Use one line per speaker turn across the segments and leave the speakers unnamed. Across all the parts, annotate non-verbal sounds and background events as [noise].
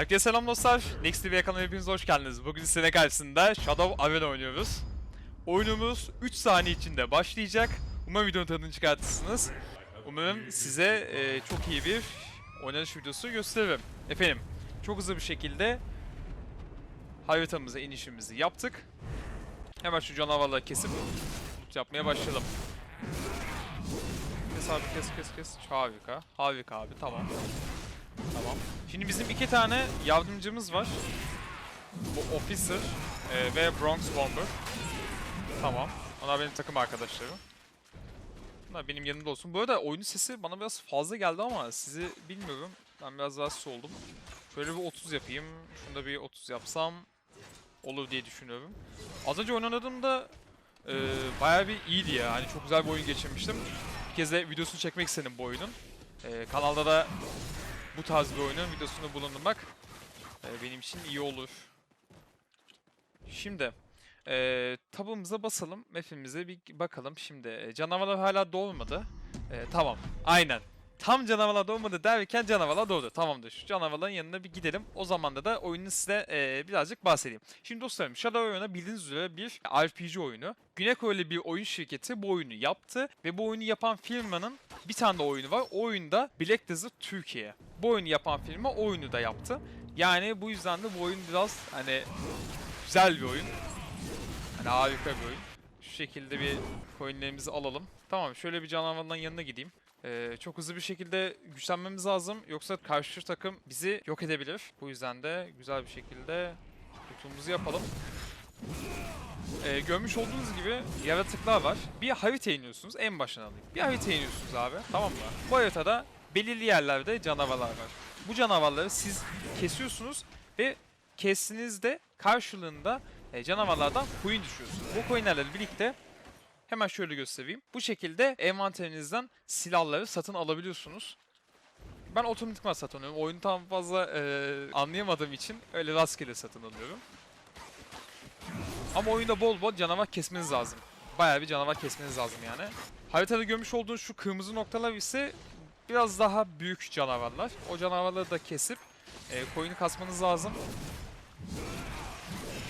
Herkese selam dostlar. Next TV kanalına hepiniz hoş geldiniz. Bugün size karşısında Shadow Arena oynuyoruz. Oyunumuz 3 saniye içinde başlayacak. Umarım videonun tadını çıkartırsınız. Umarım size e, çok iyi bir oynanış videosu gösteririm. Efendim, çok hızlı bir şekilde haritamıza inişimizi yaptık. Hemen şu canavarları kesip yapmaya başlayalım. Kes abi kes kes kes. Harika. Harika abi tamam. Tamam. Şimdi bizim iki tane yardımcımız var. Bu Officer e, ve Bronx Bomber. Tamam. Onlar benim takım arkadaşlarım. Bunlar benim yanımda olsun. Bu arada oyunun sesi bana biraz fazla geldi ama sizi bilmiyorum. Ben biraz rahatsız oldum. Şöyle bir 30 yapayım. Şunda bir 30 yapsam olur diye düşünüyorum. Az önce oynadığımda e, bayağı bir iyiydi ya. Hani çok güzel bir oyun geçirmiştim. Bir kez de videosunu çekmek istedim bu oyunun. E, kanalda da bu tarz bir oyunun videosunu bulundurmak e, benim için iyi olur. Şimdi e, tabımıza basalım. Map'imize bir bakalım. Şimdi e, canavarlar hala doğmadı. E, tamam. Aynen. Tam canavarlar doğmadı derken canavarlar doğdu. Tamamdır. Şu canavarların yanına bir gidelim. O zaman da da oyunu size e, birazcık bahsedeyim. Şimdi dostlarım Shadow Oyunu bildiğiniz üzere bir RPG oyunu. Güney Koreli bir oyun şirketi bu oyunu yaptı ve bu oyunu yapan firmanın bir tane de oyunu var. O oyunda Black Desert Türkiye. Bu oyunu yapan firma oyunu da yaptı. Yani bu yüzden de bu oyun biraz hani güzel bir oyun. Hani harika bir oyun. Şu şekilde bir coinlerimizi alalım. Tamam şöyle bir canavarların yanına gideyim. Ee, çok hızlı bir şekilde güçlenmemiz lazım. Yoksa karşı takım bizi yok edebilir. Bu yüzden de güzel bir şekilde tutumuzu yapalım. Ee, görmüş olduğunuz gibi yaratıklar var. Bir harita iniyorsunuz. En başına alayım. Bir harita iniyorsunuz abi. Tamam mı? Bu haritada belirli yerlerde canavarlar var. Bu canavarları siz kesiyorsunuz ve kestiğinizde karşılığında e, canavarlardan coin düşüyorsunuz. Bu coinlerle birlikte hemen şöyle göstereyim. Bu şekilde envanterinizden silahları satın alabiliyorsunuz. Ben otomatikman satın alıyorum. Oyunu tam fazla e, anlayamadığım için öyle rastgele satın alıyorum. Ama oyunda bol bol canavar kesmeniz lazım. Bayağı bir canavar kesmeniz lazım yani. Haritada görmüş olduğunuz şu kırmızı noktalar ise biraz daha büyük canavarlar. O canavarları da kesip e, coin'i kasmanız lazım.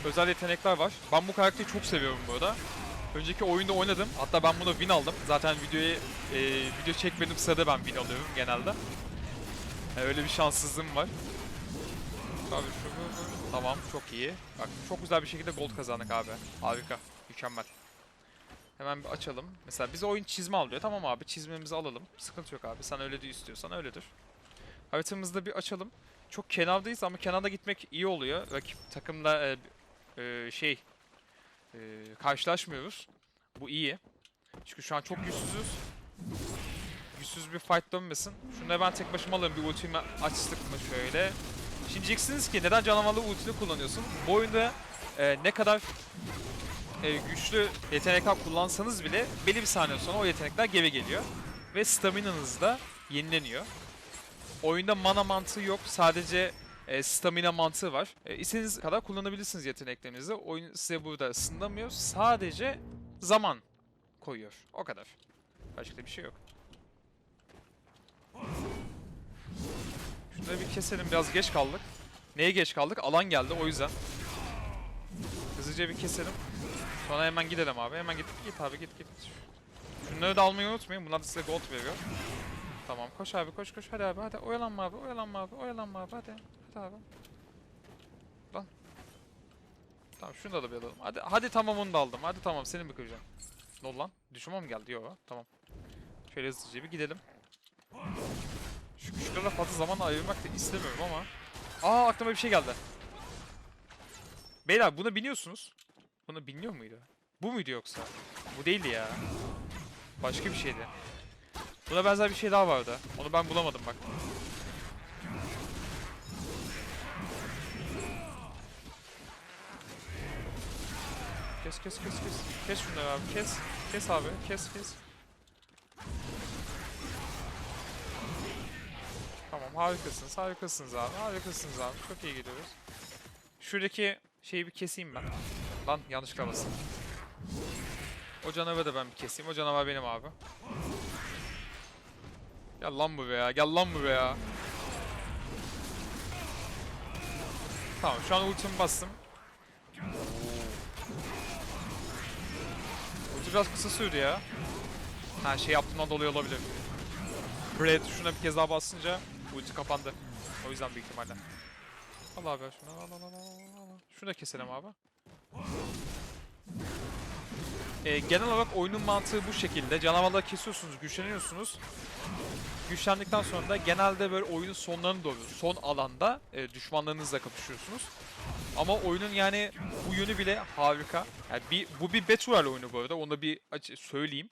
Özel yetenekler var. Ben bu karakteri çok seviyorum bu arada. Önceki oyunda oynadım. Hatta ben bunu win aldım. Zaten videoyu e, video çekmedim sırada ben win alıyorum genelde. E, öyle bir şanssızlığım var. Abi şu Tamam çok iyi. Bak çok güzel bir şekilde gold kazandık abi. Harika. Mükemmel. Hemen bir açalım. Mesela bize oyun çizme al diyor. Tamam abi çizmemizi alalım. Sıkıntı yok abi. Sen öyle de istiyorsan öyledir. Haritamızda bir açalım. Çok kenardayız ama kenarda gitmek iyi oluyor. Rakip takımla e, e, şey e, karşılaşmıyoruz. Bu iyi. Çünkü şu an çok güçsüzüz. Güçsüz bir fight dönmesin. Şunu ben tek başıma alayım. Bir ultimi açtık mı şöyle. Şimdi diyeceksiniz ki neden canavarlı ultini kullanıyorsun? Bu oyunda e, ne kadar e, güçlü yetenekler kullansanız bile belli bir saniye sonra o yetenekler geri geliyor. Ve staminanız da yenileniyor. Oyunda mana mantığı yok. Sadece e, stamina mantığı var. E, istediğiniz kadar kullanabilirsiniz yeteneklerinizi. Oyun size burada sınırlamıyor. Sadece zaman koyuyor. O kadar. Başka bir şey yok. Şunları bir keselim. Biraz geç kaldık. Neye geç kaldık? Alan geldi o yüzden. Hızlıca bir keselim. Sonra hemen gidelim abi. Hemen git git abi git git. Şunları da almayı unutmayın. Bunlar da size gold veriyor. Tamam koş abi koş koş. Hadi abi hadi. Oyalanma abi oyalanma abi oyalanma abi hadi. Hadi abi. Lan. Tamam şunu da alalım. Hadi hadi tamam onu da aldım. Hadi tamam seni mi kıracağım? Ne oldu lan? Düşman mı geldi? Yok tamam. Şöyle hızlıca bir gidelim. Şu küçüklerle fazla zaman ayırmak da istemiyorum ama. Aa aklıma bir şey geldi. Beyler buna biniyorsunuz. Buna biniyor muydu? Bu muydu yoksa? Bu değildi ya. Başka bir şeydi. Buna benzer bir şey daha vardı. Onu ben bulamadım bak. Kes kes kes kes. Kes şunları abi kes. Kes abi kes kes. Tamam harikasınız harikasınız abi harikasınız abi çok iyi gidiyoruz. Şuradaki şeyi bir keseyim ben. Lan yanlışlıkla bastım. O canavarı da ben bir keseyim. O canavar benim abi. Gel lan buraya gel lan buraya. Tamam şu an ultimi bastım. Ulti biraz kısa sürdü ya. Ha şey yaptığımdan dolayı olabilir. Play tuşuna bir kez daha basınca ulti kapandı. O yüzden büyük ihtimalle. Al abi şunu al al al al. Şunu da keselim abi. Ee, genel olarak oyunun mantığı bu şekilde. Canavarları kesiyorsunuz, güçleniyorsunuz. Güçlendikten sonra da genelde böyle oyunun sonlarına doğru, son alanda e, düşmanlarınızla kapışıyorsunuz. Ama oyunun yani bu yönü bile harika. Yani bir, bu bir Battle Royale oyunu bu arada, onu da bir söyleyeyim.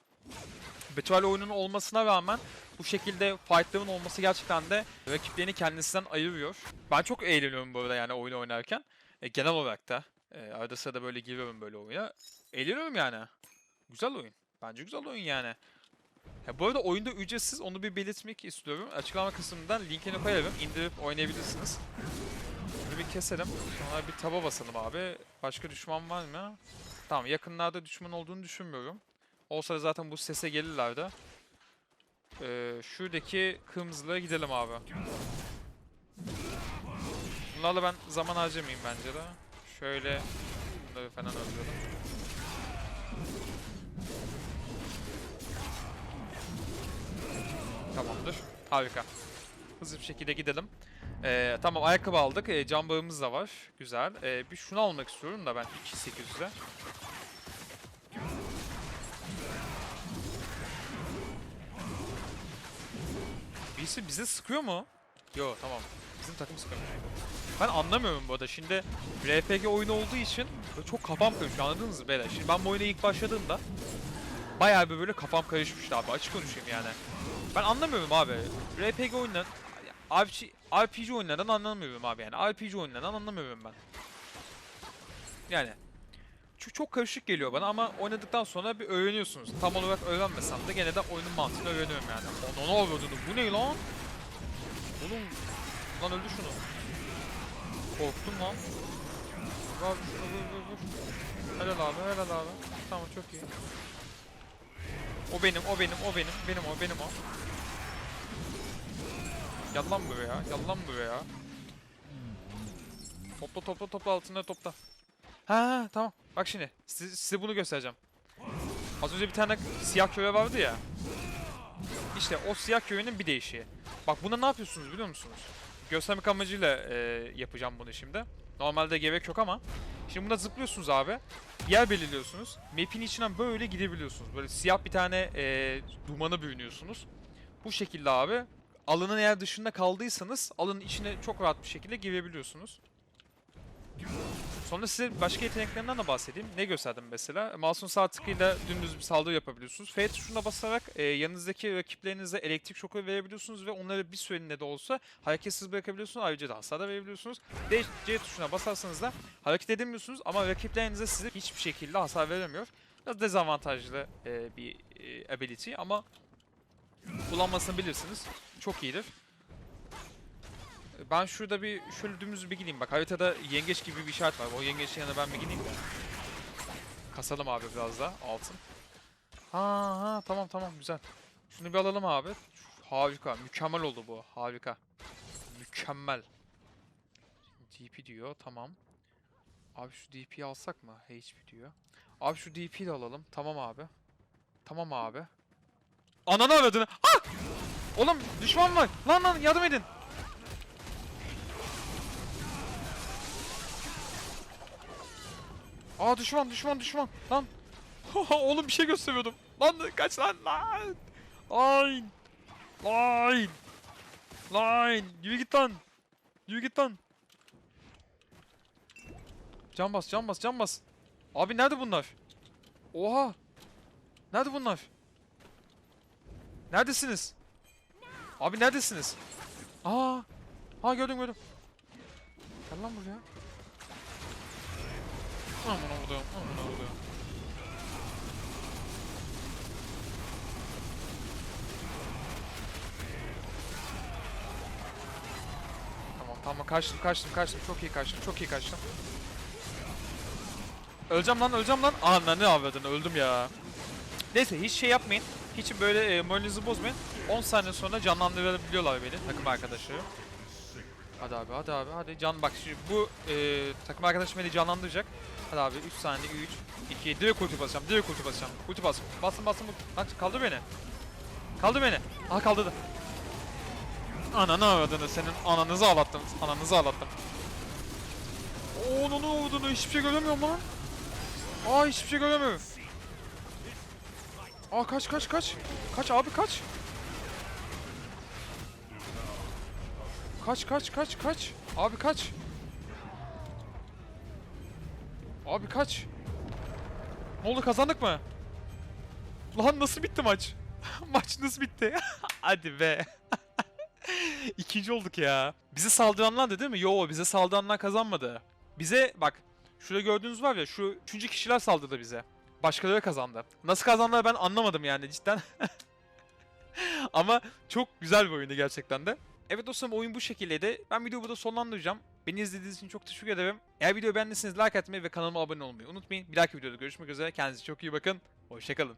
Battle Royale oyunun olmasına rağmen bu şekilde fightların olması gerçekten de rakiplerini kendisinden ayırıyor. Ben çok eğleniyorum bu arada yani oyunu oynarken. E, genel olarak da e, arada sırada böyle giriyorum böyle oyuna. Eğleniyorum yani. Güzel oyun. Bence güzel oyun yani. Ya bu arada oyunda ücretsiz onu bir belirtmek istiyorum. Açıklama kısmından linkini koyarım. İndirip oynayabilirsiniz. Bunu bir keselim. Sonra bir taba basalım abi. Başka düşman var mı? Tamam yakınlarda düşman olduğunu düşünmüyorum. Olsa da zaten bu sese gelirlerdi. Ee, şuradaki kırmızılığa gidelim abi. Bunlarla ben zaman harcamayayım bence de. Şöyle bunları falan öldürelim. Tamamdır. Harika. Hızlı bir şekilde gidelim. Ee, tamam ayakkabı aldık. Ee, cam bağımız da var. Güzel. Ee, bir şunu almak istiyorum da ben 2800'e. Birisi bize sıkıyor mu? Yo tamam. Bizim takım sıkıyor. Ben anlamıyorum bu arada. Şimdi RPG oyunu olduğu için çok kafam karışıyor anladınız mı beyler? Şimdi ben bu oyuna ilk başladığımda bayağı bir böyle kafam karışmıştı abi açık konuşayım yani. Ben anlamıyorum abi. RPG oyunları RPG, RPG oyunlarından anlamıyorum abi yani. RPG oyunlarından anlamıyorum ben. Yani çok, çok karışık geliyor bana ama oynadıktan sonra bir öğreniyorsunuz. Tam olarak öğrenmesem de gene de oyunun mantığını öğreniyorum yani. Onu ne avradını bu ne lan? Oğlum lan öldü şunu. Korktum lan. Abi şunu vur vur. Helal abi helal abi. Tamam çok iyi. O benim o benim o benim benim o benim o. Gel lan buraya gel lan buraya. Topla topla topla altında topla. Ha, tamam. Bak şimdi size, size bunu göstereceğim. Az önce bir tane siyah köye vardı ya. İşte o siyah köyünün bir değişiği. Bak buna ne yapıyorsunuz biliyor musunuz? Göstermek amacıyla e, yapacağım bunu şimdi. Normalde gerek yok ama. Şimdi bunda zıplıyorsunuz abi. Yer belirliyorsunuz. Map'in içinden böyle gidebiliyorsunuz. Böyle siyah bir tane e, dumana bürünüyorsunuz. Bu şekilde abi. Alanın eğer dışında kaldıysanız alanın içine çok rahat bir şekilde girebiliyorsunuz. Sonra size başka yeteneklerinden de bahsedeyim. Ne gösterdim mesela? Mouse'un sağ tıkıyla dümdüz bir saldırı yapabiliyorsunuz. F tuşuna basarak e, yanınızdaki rakiplerinize elektrik şoku verebiliyorsunuz ve onları bir süreliğine de olsa hareketsiz bırakabiliyorsunuz. Ayrıca da hasar da verebiliyorsunuz. D, C tuşuna basarsanız da hareket edemiyorsunuz ama rakiplerinize size hiçbir şekilde hasar veremiyor. Biraz dezavantajlı e, bir e, ability ama kullanmasını bilirsiniz. Çok iyidir. Ben şurada bir şöyle dümdüz bir gideyim. Bak haritada yengeç gibi bir işaret var. O yengeçin yanına ben bir gideyim de. Kasalım abi biraz da altın. Ha ha tamam tamam güzel. Şunu bir alalım abi. Harika. Mükemmel oldu bu. Harika. Mükemmel. DP diyor. Tamam. Abi şu DP'yi alsak mı? HP diyor. Abi şu DP'yi de alalım. Tamam abi. Tamam abi. Ananı avradını. Ah! Oğlum düşman var. Lan lan yardım edin. Aa düşman düşman düşman lan. [laughs] Oğlum bir şey gösteriyordum. Lan kaç lan lan. Line. Line. Line. Yürü git lan. Yürü git lan. Can bas can bas can bas. Abi nerede bunlar? Oha. Nerede bunlar? Neredesiniz? Abi neredesiniz? Aa. Ha gördüm gördüm. Gel lan buraya. Aman Allah'ım, aman Allah'ım. Tamam tamam kaçtım kaçtım kaçtım çok iyi kaçtım çok iyi kaçtım. Öleceğim lan öleceğim lan. Ananı avradını öldüm ya. Neyse hiç şey yapmayın. Hiç böyle e, moralinizi bozmayın. 10 saniye sonra canlandırabiliyorlar beni takım arkadaşları. Hadi abi hadi abi hadi can bak şimdi bu e, takım arkadaşım beni canlandıracak. Hadi abi 3 saniye 3 2 direkt ulti basacağım direkt ulti basacağım. Ulti bas. Bastım bastım. Lan kaldır beni. Kaldır beni. Aha kaldırdı. Ananı avradını senin ananızı ağlattım. Ananızı ağlattım. Oo onu avradını hiçbir şey göremiyorum lan. Aa hiçbir şey göremiyorum. Aa kaç kaç kaç. Kaç abi kaç. Kaç kaç kaç kaç. Abi kaç. Abi kaç. Ne oldu kazandık mı? Lan nasıl bitti maç? [laughs] maç nasıl bitti? [laughs] Hadi be. [laughs] İkinci olduk ya. Bize saldıranlar değil mi? Yo bize saldıranlar kazanmadı. Bize bak şurada gördüğünüz var ya şu üçüncü kişiler saldırdı bize. Başkaları kazandı. Nasıl kazandılar ben anlamadım yani cidden. Ama çok güzel bir oyundu gerçekten de. Evet dostlarım oyun bu şekildeydi. Ben videoyu burada sonlandıracağım. Beni izlediğiniz için çok teşekkür ederim. Eğer videoyu beğendiyseniz like atmayı ve kanalıma abone olmayı unutmayın. Bir dahaki videoda görüşmek üzere. Kendinize çok iyi bakın. Hoşçakalın.